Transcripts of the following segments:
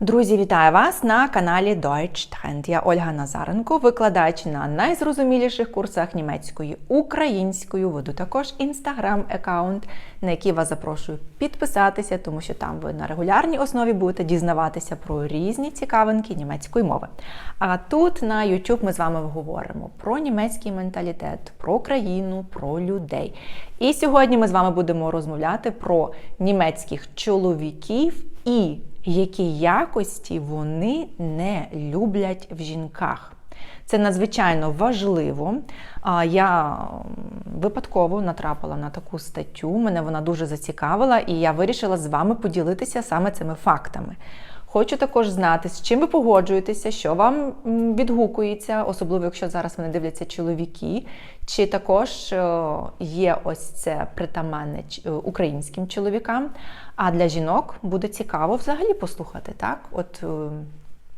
Друзі, вітаю вас на каналі Deutsch Trend. Я Ольга Назаренко, викладач на найзрозуміліших курсах німецької українською. Веду також інстаграм-аккаунт, на який вас запрошую підписатися, тому що там ви на регулярній основі будете дізнаватися про різні цікавинки німецької мови. А тут на YouTube ми з вами говоримо про німецький менталітет, про країну, про людей. І сьогодні ми з вами будемо розмовляти про німецьких чоловіків і які якості вони не люблять в жінках. Це надзвичайно важливо. Я випадково натрапила на таку статтю, мене вона дуже зацікавила, і я вирішила з вами поділитися саме цими фактами. Хочу також знати, з чим ви погоджуєтеся, що вам відгукується, особливо якщо зараз мене дивляться чоловіки, чи також є ось це притаманне українським чоловікам. А для жінок буде цікаво взагалі послухати, так? От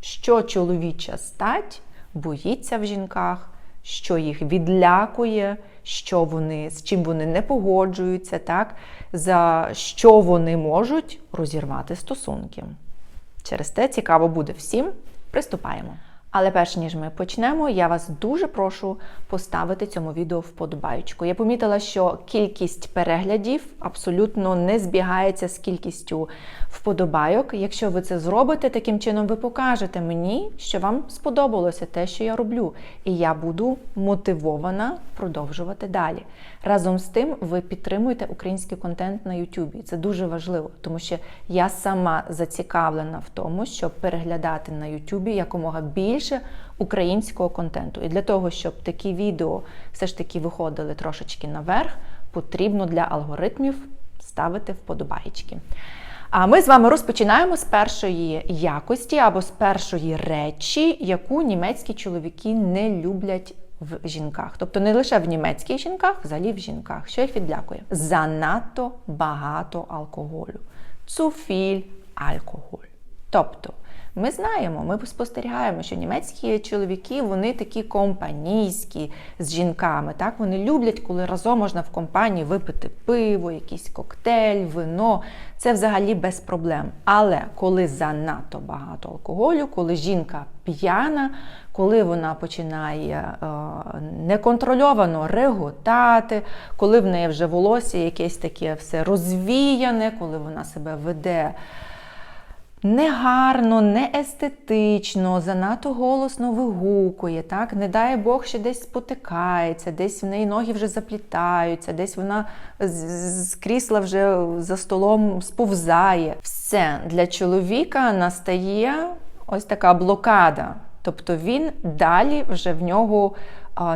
що чоловіча стать боїться в жінках, що їх відлякує, що вони, з чим вони не погоджуються, так? за що вони можуть розірвати стосунки. Через те цікаво буде всім. Приступаємо. Але перш ніж ми почнемо, я вас дуже прошу поставити цьому відео вподобайку. Я помітила, що кількість переглядів абсолютно не збігається з кількістю вподобайок. Якщо ви це зробите, таким чином ви покажете мені, що вам сподобалося те, що я роблю, і я буду мотивована продовжувати далі. Разом з тим, ви підтримуєте український контент на YouTube. Це дуже важливо, тому що я сама зацікавлена в тому, щоб переглядати на YouTube якомога більше українського контенту. І для того, щоб такі відео все ж таки виходили трошечки наверх, потрібно для алгоритмів ставити вподобайки. А ми з вами розпочинаємо з першої якості або з першої речі, яку німецькі чоловіки не люблять в жінках. Тобто не лише в німецьких жінках, взагалі в жінках. Що їх відлякує? Занадто багато алкоголю. Цуфіль алкоголь. Тобто, ми знаємо, ми спостерігаємо, що німецькі чоловіки вони такі компанійські з жінками. Так? Вони люблять, коли разом можна в компанії випити пиво, якийсь коктейль, вино. Це взагалі без проблем. Але коли занадто багато алкоголю, коли жінка п'яна, коли вона починає е, неконтрольовано реготати, коли в неї вже волосся якесь таке все розвіяне, коли вона себе веде. Негарно, неестетично, занадто голосно вигукує, так? не дай Бог ще десь спотикається, десь в неї ноги вже заплітаються, десь вона з крісла вже за столом сповзає. Все для чоловіка настає ось така блокада. Тобто він далі вже в нього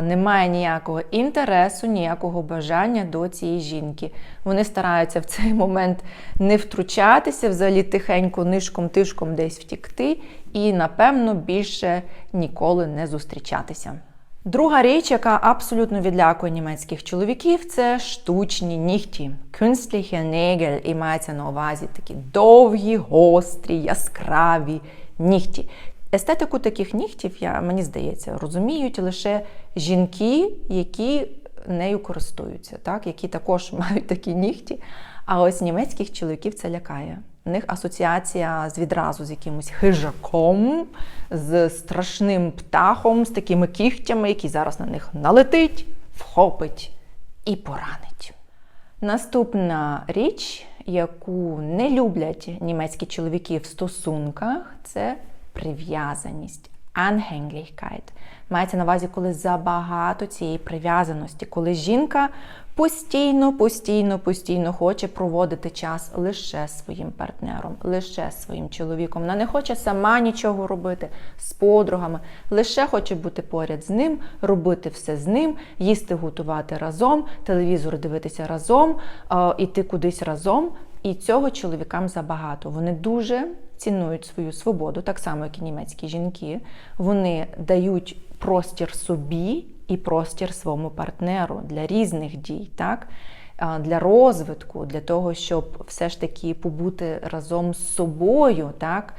немає ніякого інтересу, ніякого бажання до цієї жінки. Вони стараються в цей момент не втручатися, взагалі тихенько, нишком, тишком десь втікти, і, напевно, більше ніколи не зустрічатися. Друга річ, яка абсолютно відлякує німецьких чоловіків, це штучні нігті. Künstliche Nägel, і мається на увазі такі довгі, гострі, яскраві нігті. Естетику таких нігтів, я, мені здається, розуміють лише жінки, які нею користуються, так? які також мають такі нігті. А ось німецьких чоловіків це лякає. У них асоціація з відразу з якимось хижаком, з страшним птахом, з такими кігтями, який зараз на них налетить, вхопить і поранить. Наступна річ, яку не люблять німецькі чоловіки в стосунках, це прив'язаність, Anhänglichkeit. Мається на увазі, коли забагато цієї прив'язаності, коли жінка постійно, постійно, постійно хоче проводити час лише своїм партнером, лише своїм чоловіком. Вона не хоче сама нічого робити з подругами, лише хоче бути поряд з ним, робити все з ним, їсти, готувати разом, телевізор дивитися разом, іти кудись разом. І цього чоловікам забагато. Вони дуже цінують свою свободу, так само, як і німецькі жінки. Вони дають простір собі і простір своєму партнеру для різних дій, так? для розвитку, для того, щоб все ж таки побути разом з собою, так?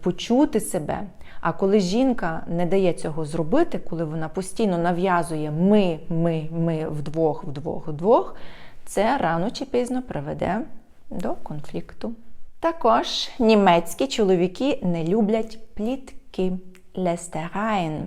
почути себе. А коли жінка не дає цього зробити, коли вона постійно нав'язує ми, ми, ми вдвох, вдвох, вдвох, це рано чи пізно приведе до конфлікту. Також німецькі чоловіки не люблять плітки Lästereien.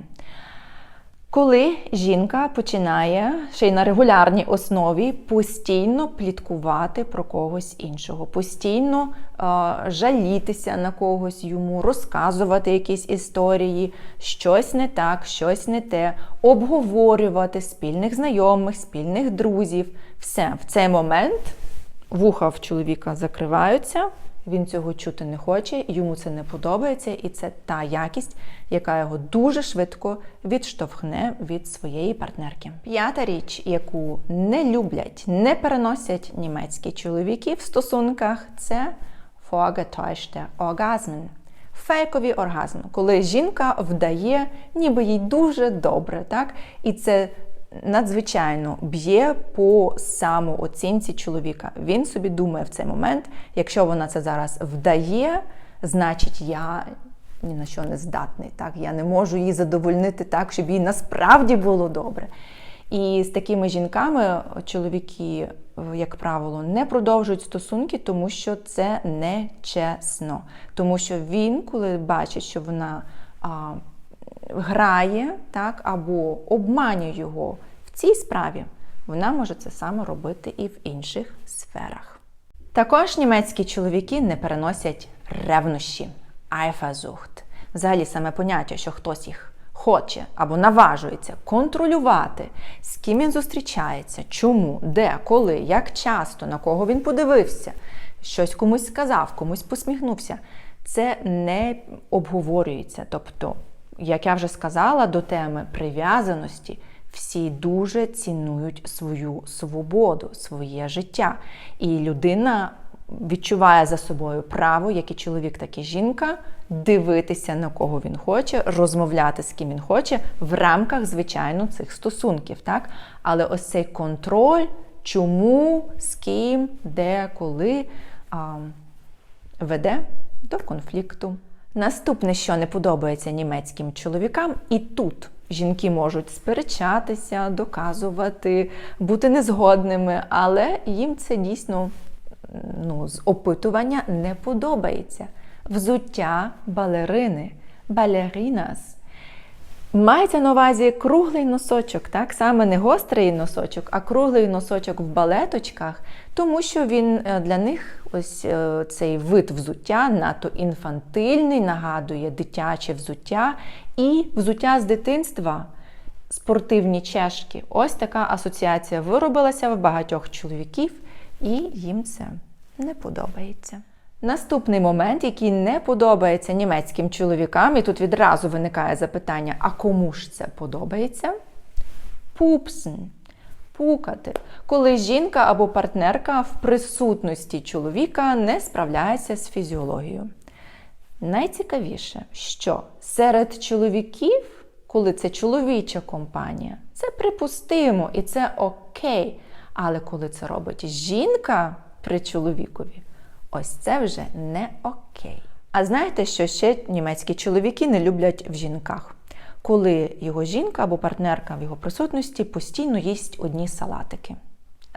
Коли жінка починає ще й на регулярній основі постійно пліткувати про когось іншого, постійно е, жалітися на когось йому, розказувати якісь історії, щось не так, щось не те, обговорювати спільних знайомих, спільних друзів, все в цей момент вуха в чоловіка закриваються. Він цього чути не хоче, йому це не подобається, і це та якість, яка його дуже швидко відштовхне від своєї партнерки. П'ята річ, яку не люблять, не переносять німецькі чоловіки в стосунках, це vorgetäuschte Orgasmen. Фейкові оргазми, коли жінка вдає, ніби їй дуже добре, так? І це надзвичайно б'є по самооцінці чоловіка. Він собі думає в цей момент, якщо вона це зараз вдає, значить я ні на що не здатний. Так? Я не можу її задовольнити так, щоб їй насправді було добре. І з такими жінками чоловіки, як правило, не продовжують стосунки, тому що це не чесно. Тому що він, коли бачить, що вона грає так, або обманює його в цій справі, вона може це саме робити і в інших сферах. Також німецькі чоловіки не переносять ревнощі, Eifersucht. Взагалі саме поняття, що хтось їх хоче або наважується контролювати, з ким він зустрічається, чому, де, коли, як часто, на кого він подивився, щось комусь сказав, комусь посміхнувся. Це не обговорюється. Тобто, як я вже сказала, до теми прив'язаності всі дуже цінують свою свободу, своє життя. І людина відчуває за собою право, як і чоловік, так і жінка, дивитися на кого він хоче, розмовляти з ким він хоче в рамках, звичайно, цих стосунків. Так? Але ось цей контроль, чому, з ким, де, коли а, веде до конфлікту. Наступне, що не подобається німецьким чоловікам, і тут жінки можуть сперечатися, доказувати, бути незгодними, але їм це дійсно ну, з опитування не подобається. Взуття балерини, балерінас. Мається на увазі круглий носочок, так саме не гострий носочок, а круглий носочок в балеточках, тому що він е, для них ось е, цей вид взуття надто інфантильний, нагадує дитяче взуття і взуття з дитинства. Спортивні чешки. Ось така асоціація виробилася в багатьох чоловіків, і їм це не подобається. Наступний момент, який не подобається німецьким чоловікам, і тут відразу виникає запитання: а кому ж це подобається? Пупсен. Пукати, коли жінка або партнерка в присутності чоловіка не справляється з фізіологією. Найцікавіше, що серед чоловіків, коли це чоловіча компанія, це припустимо і це окей. Але коли це робить жінка при чоловікові, ось це вже не окей. А знаєте, що ще німецькі чоловіки не люблять в жінках? Коли його жінка або партнерка в його присутності постійно їсть одні салатики.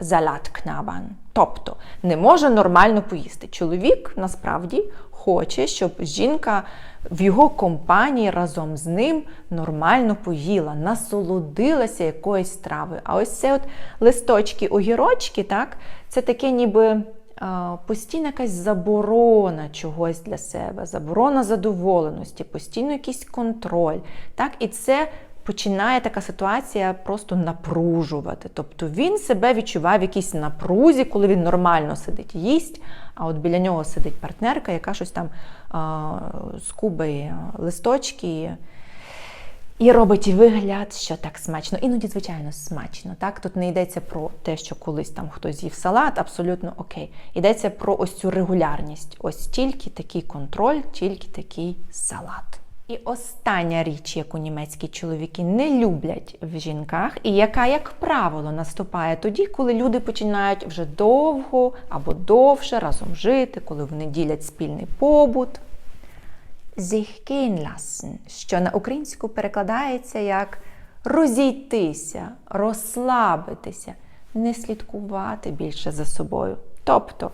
Залаткнабан. Тобто не може нормально поїсти. Чоловік насправді хоче, щоб жінка в його компанії разом з ним нормально поїла, насолодилася якоюсь стравою. А ось це от листочки, огірочки, так, це таке ніби постійна якась заборона чогось для себе, заборона задоволеності, постійно якийсь контроль. Так? І це починає така ситуація просто напружувати. Тобто він себе відчуває в якійсь напрузі, коли він нормально сидить, їсть, а от біля нього сидить партнерка, яка щось там скубає листочки. І робить вигляд, що так смачно. Іноді, звичайно, смачно. Так? Тут не йдеться про те, що колись там хтось з'їв салат, абсолютно окей. Йдеться про ось цю регулярність. Ось тільки такий контроль, тільки такий салат. І остання річ, яку німецькі чоловіки не люблять в жінках, і яка, як правило, наступає тоді, коли люди починають вже довго або довше разом жити, коли вони ділять спільний побут. Gehen lassen, що на українську перекладається як розійтися, розслабитися, не слідкувати більше за собою. Тобто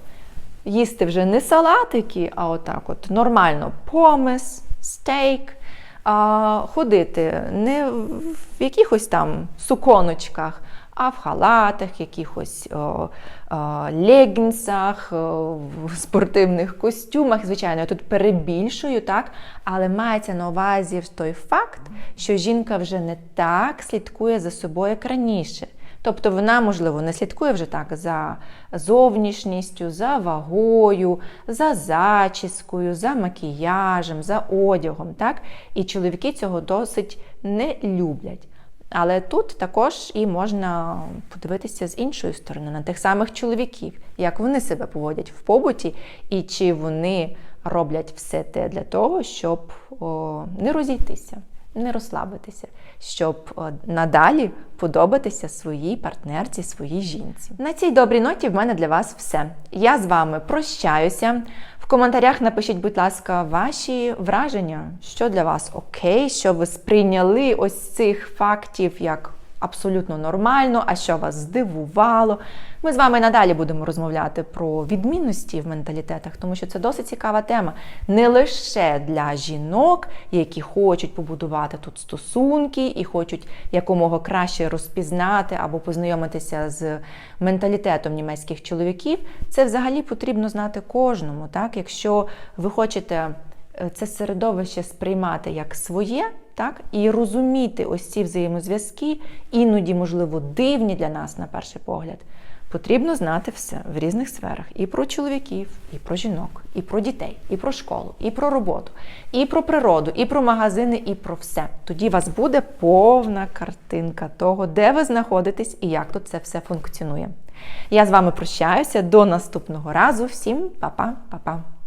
їсти вже не салатики, а отак от нормально помис, стейк, а, ходити не в якихось там суконочках, а в халатах, якихось о, о, легінсах, о, в спортивних костюмах. Звичайно, я тут перебільшую, так? але мається на увазі той факт, що жінка вже не так слідкує за собою, як раніше. Тобто вона, можливо, не слідкує вже так за зовнішністю, за вагою, за зачіскою, за макіяжем, за одягом. Так? І чоловіки цього досить не люблять. Але тут також і можна подивитися з іншої сторони на тих самих чоловіків, як вони себе поводять в побуті, і чи вони роблять все те для того, щоб о, не розійтися, не розслабитися, щоб надалі подобатися своїй партнерці, своїй жінці. На цій добрій ноті в мене для вас все. Я з вами прощаюся. В коментарях напишіть, будь ласка, ваші враження, що для вас окей, що ви сприйняли ось цих фактів як абсолютно нормально, а що вас здивувало. Ми з вами надалі будемо розмовляти про відмінності в менталітетах, тому що це досить цікава тема. Не лише для жінок, які хочуть побудувати тут стосунки і хочуть якомога краще розпізнати або познайомитися з менталітетом німецьких чоловіків. Це взагалі потрібно знати кожному. Так? Якщо ви хочете е, це середовище сприймати як своє, так, і розуміти ось ці взаємозв'язки, іноді, можливо, дивні для нас на перший погляд. Потрібно знати все в різних сферах: і про чоловіків, і про жінок, і про дітей, і про школу, і про роботу, і про природу, і про магазини, і про все. Тоді у вас буде повна картинка того, де ви знаходитесь і як тут це все функціонує. Я з вами прощаюся до наступного разу. Всім па-па, па-па.